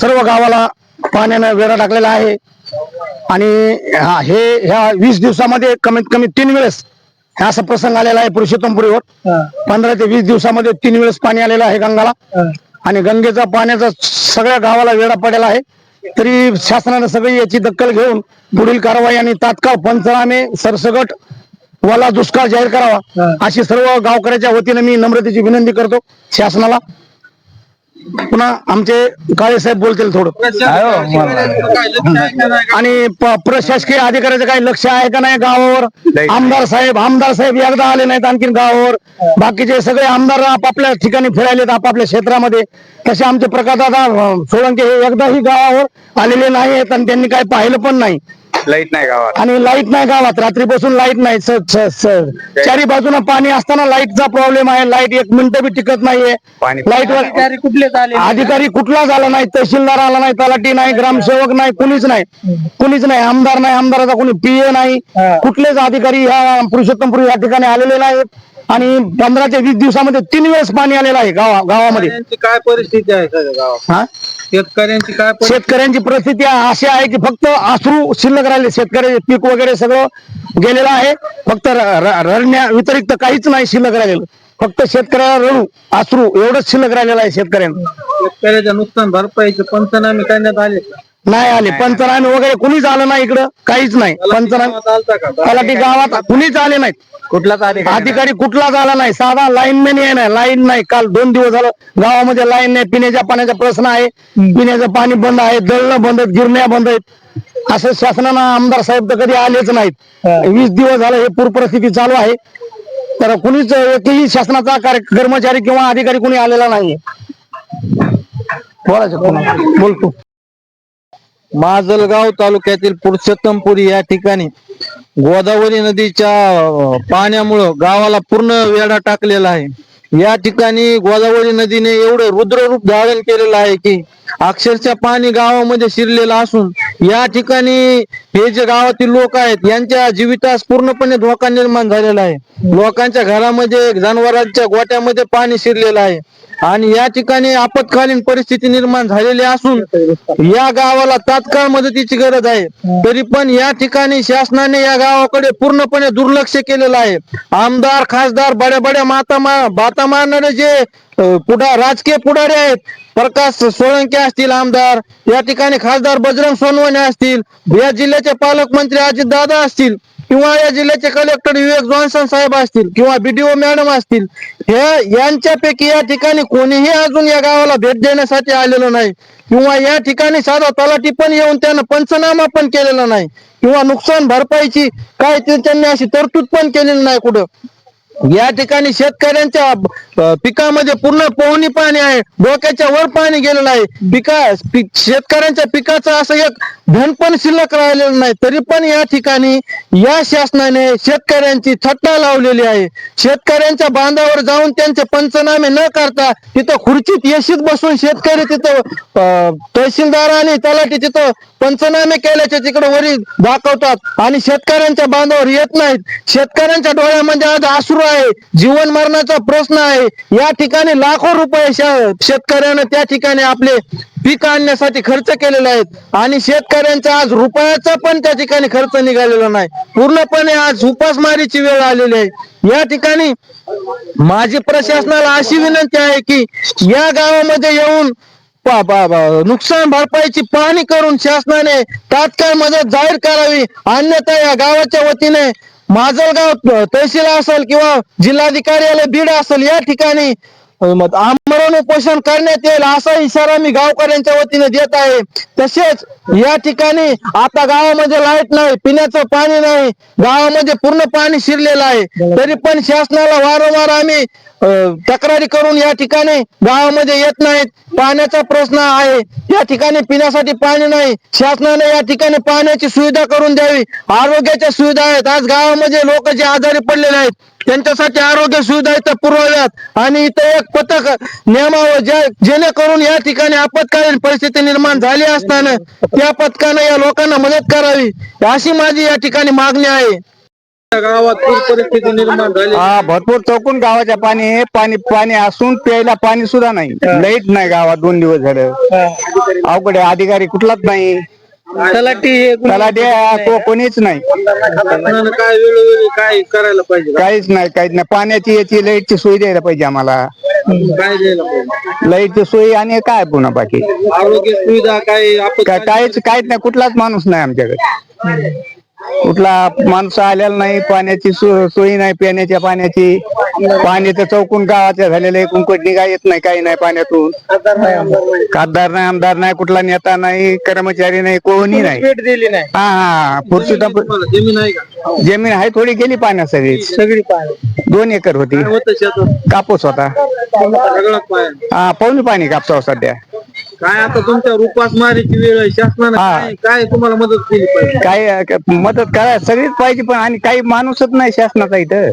सर्व गावाला पाण्यानं वेढा टाकलेला आहे. आणि हा हे ह्या वीस दिवसामध्ये कमीत कमी तीन वेळेस हा असा प्रसंग आलेला आहे पुरुषोत्तमपुरीवर पंधरा ते वीस दिवसामध्ये तीन वेळेस पाणी आलेलं आहे गंगाला. आणि गंगेचा पाण्याचा सगळ्या गावाला वेढा पडलेला आहे. तरी शासनानं सगळी याची दखल घेऊन पुढील कारवाई आणि तात्काळ पंचनामे सरसगट वाला दुष्काळ जाहीर करावा अशी सर्व गावकऱ्याच्या वतीने मी नम्रतेची विनंती करतो शासनाला. पुन्हा आमचे काळे साहेब बोलतील थोडं. आणि प्रशासकीय अधिकाऱ्याचं काही लक्ष आहे का नाही गावावर? आमदार साहेब आमदार साहेब एकदा आले नाहीत आणखीन गावावर. बाकीचे सगळे आमदार आपापल्या ठिकाणी फिरायलेत आपापल्या क्षेत्रामध्ये. तसे आमचे प्रकाशदादा सोळंके हे एकदाही गावावर आलेले नाही आहेत आणि त्यांनी काही पाहिलं पण नाही. लाइट नाही गावात. आणि लाइट नाही गावात. रात्रीपासून लाइट नाही. स- स- स- चारी बाजूला पाणी असताना लाईटचा प्रॉब्लेम आहे. लाइट एक मिनिट बी टिकत नाहीये. पाणी- लाइट अधिकारी कुठले अधिकारी कुठला झाला नाही. तहसीलदार आला नाही तलाठी नाही ग्रामसेवक नाही कुणीच नाही. कुणीच नाही. आमदार नाही. आमदाराचा कोणी पीए नाही. कुठलेच अधिकारी ह्या पुरुषोत्तमपुरी या ठिकाणी आलेले नाहीत. आणि पंधरा ते वीस दिवसामध्ये तीन वेळेस पाणी आलेलं आहे गावा गावामध्ये. काय परिस्थिती आहे गावात? हा? शेतकऱ्यांची काय परिस्थिती? शेतकऱ्यांची परिस्थिती अशी आहे की फक्त आसरू शिल्लक राहिले शेतकरी पीक वगैरे सगळं गेलेलं आहे. फक्त र- र- रडण्या व्यतिरिक्त काहीच नाही शिल्लक राहिलेलं. फक्त शेतकऱ्याला रडू आसरू एवढंच शिल्लक राहिलेलं आहे शेतकऱ्यांना. शेतकऱ्याच्या नुकसान भरपाईचे पंचनामे करण्यात आले का? नाही आले. पंचनामे वगैरे कुणीच आलं नाही इकडं. काहीच नाही. पंचनामे आलता का? तलाठी गावात कुणीच आले नाहीत. कुठलाच अधिकारी कुठलाच आला नाही. साधा लाईनमॅन आहे नाही. लाईन नाही. काल दोन दिवस झालं गावामध्ये लाईन नाही. पिण्याच्या पाण्याचा प्रश्न आहे. पिण्याचं पाणी बंद आहे. दळणं बंद आहेत. गिरण्या बंद आहेत. असं शासनानं आमदार साहेब तर कधी आलेच नाहीत. वीस दिवस झालं हे पूर परिस्थिती चालू आहे. तर कुणीच एकही शासनाचा कार्य- कर्मचारी किंवा अधिकारी कुणी आलेला नाहीये. बोलायचं बोलतो माजलगाव तालुक्यातील पुरुषोत्तमपुरी या ठिकाणी गोदावरी नदीच्या पाण्यामुळं गावाला पूर्ण वेढा टाकलेला आहे. या ठिकाणी गोदावरी नदीने एवढं रुद्ररूप धारण केलेलं आहे की अक्षरशः पाणी गावामध्ये शिरलेलं असून या ठिकाणी हे जे गावातील लोक आहेत यांच्या जीवितास पूर्णपणे धोका निर्माण झालेला आहे. लोकांच्या घरामध्ये जनावरांच्या गोट्यामध्ये पाणी शिरलेलं आहे. आणि या ठिकाणी आपत्कालीन परिस्थिती निर्माण झालेली असून या गावाला तात्काळ मदतीची गरज आहे. तरी पण या ठिकाणी शासनाने या गावाकडे पूर्णपणे दुर्लक्ष केलेलं आहे. आमदार खासदार बड्या बड्या माता मा बाता मारणारे जे पुढा राजकीय पुढारी आहेत प्रकाश सोळंके असतील आमदार या ठिकाणी खासदार बजरंग सोनवणे असतील या जिल्ह्याचे पालकमंत्री अजित दादा असतील किंवा या जिल्ह्याचे कलेक्टर विवेक जॉन्सन साहेब असतील किंवा बीडीओ मॅडम असतील हे यांच्यापैकी या ठिकाणी कोणीही अजून या गावाला भेट देण्यासाठी आलेलं नाही. किंवा या ठिकाणी साधा तलाठी पण येऊन त्यानं पंचनामा पण केलेला नाही. किंवा नुकसान भरपाईची काय त्यांनी अशी तरतूद पण केलेली नाही कुठं. या ठिकाणी शेतकऱ्यांच्या पिकामध्ये पूर्ण पोहणी पाणी आहे डोक्याच्या वर पाणी गेलेलं आहे. पिका शेतकऱ्यांच्या पिकाचं असं एक धन पण शिल्लक राहिलेलं नाही तरी पण या ठिकाणी या शासनाने शेतकऱ्यांची थट्टा लावलेली आहे. शेतकऱ्यांच्या बांधावर जाऊन त्यांचे पंचनामे न करता तिथं खुर्चीत येशीत बसून शेतकरी तिथं तहसीलदार आणि तलाठी तिथं पंचनामे केल्याचे तिकडे वरी दाखवतात. आणि शेतकऱ्यांच्या बांधावर येत नाहीत. शेतकऱ्यांच्या डोळ्यामध्ये आज आसरू आहे. जीवन मरणाचा प्रश्न आहे. या ठिकाणी लाखो रुपये शेतकऱ्यानं त्या ठिकाणी आपले पीक आणण्यासाठी खर्च केलेले आहेत. आणि शेतकऱ्यांचा आज रुपयाचा पण त्या ठिकाणी खर्च निघालेला नाही. पूर्णपणे आज उपासमारीची वेळ आलेली आहे. या ठिकाणी माझी प्रशासनाला अशी विनंती आहे की या गावामध्ये येऊन नुकसान भरपाईची पाहणी करून शासनाने तात्काळ मदत जाहीर करावी. अन्यथा या गावाच्या वतीने माजलगाव तहसील असेल किंवा जिल्हाधिकार्यालय बीड असेल या ठिकाणी. अं, उपोषण करण्यात येईल असा इशारा मी गावकऱ्यांच्या वतीने देत आहे. तसेच या ठिकाणी आता गावामध्ये लाइट नाही पिण्याचं पाणी नाही गावामध्ये पूर्ण पाणी शिरलेलं आहे. तरी पण शासनाला वारंवार आम्ही तक्रारी करून या ठिकाणी गावामध्ये येत नाहीत. पाण्याचा प्रश्न आहे. या ठिकाणी पिण्यासाठी पाणी नाही. शासनाने या ठिकाणी पाण्याची सुविधा करून द्यावी. आरोग्याच्या सुविधा आहेत. आज गावामध्ये लोक जे आजारी पडलेले आहेत त्यांच्यासाठी आरोग्य सुविधा इथं पुरवाव्यात. आणि इथं एक पथक नेमावं जे जेणेकरून या ठिकाणी आपत्कालीन परिस्थिती निर्माण झाली असताना त्या पथकानं या लोकांना मदत करावी अशी माझी या ठिकाणी मागणी आहे. गावात पूर परिस्थिती निर्माण झाली. हा भरपूर चौकून गावाच्या पाणी आहे. पाणी पाणी असून प्यायला पाणी सुद्धा नाही. लाइट नाही गावात दोन दिवस झालं. अवघड आहे. अधिकारी कुठलाच नाही. तलाठी हे द्या को- कोणीच नाही. शासनानं काय वेळोवेळी काय करायला पाहिजे? काहीच नाही काहीच नाही. पाण्याची याची लाईटची सोय द्यायला पाहिजे आम्हाला. काय द्यायला पाहिजे? लाईटची सोय आणि काय पुन्हा बाकी? आरोग्य सुविधा काय? आपण काय काहीच काहीच नाही. कुठलाच माणूस नाही आमच्याकडे. कुठला माणूस आलेला नाही पाण्याची सोयी नाही पिण्याच्या पाण्याची. पाणी तर चौकून गावाच्या झालेलं आहे कुंकट निघा येत नाही काही नाही पाण्यातून. खासदार नाही आमदार नाही कुठला नेता नाही कर्मचारी नाही कोणी नाही. भेट दिली नाही. हा हा जमीन आहे का? जमीन आहे थोडी गेली पाण्यात सगळी सगळी दोन एकर होती. काय होतं शेतात? कापूस होता. सगळं हा पाहुणे पाणी कापसावर सध्या. काय आता तुमच्या उपासमारीची वेळ आहे शासनानं हा. काय काय तुम्हाला मदत केली पाहिजे? काही अं, मदत करा सगळीच पाहिजे पण आणि काही माणूसच नाही शासनाचा इथं.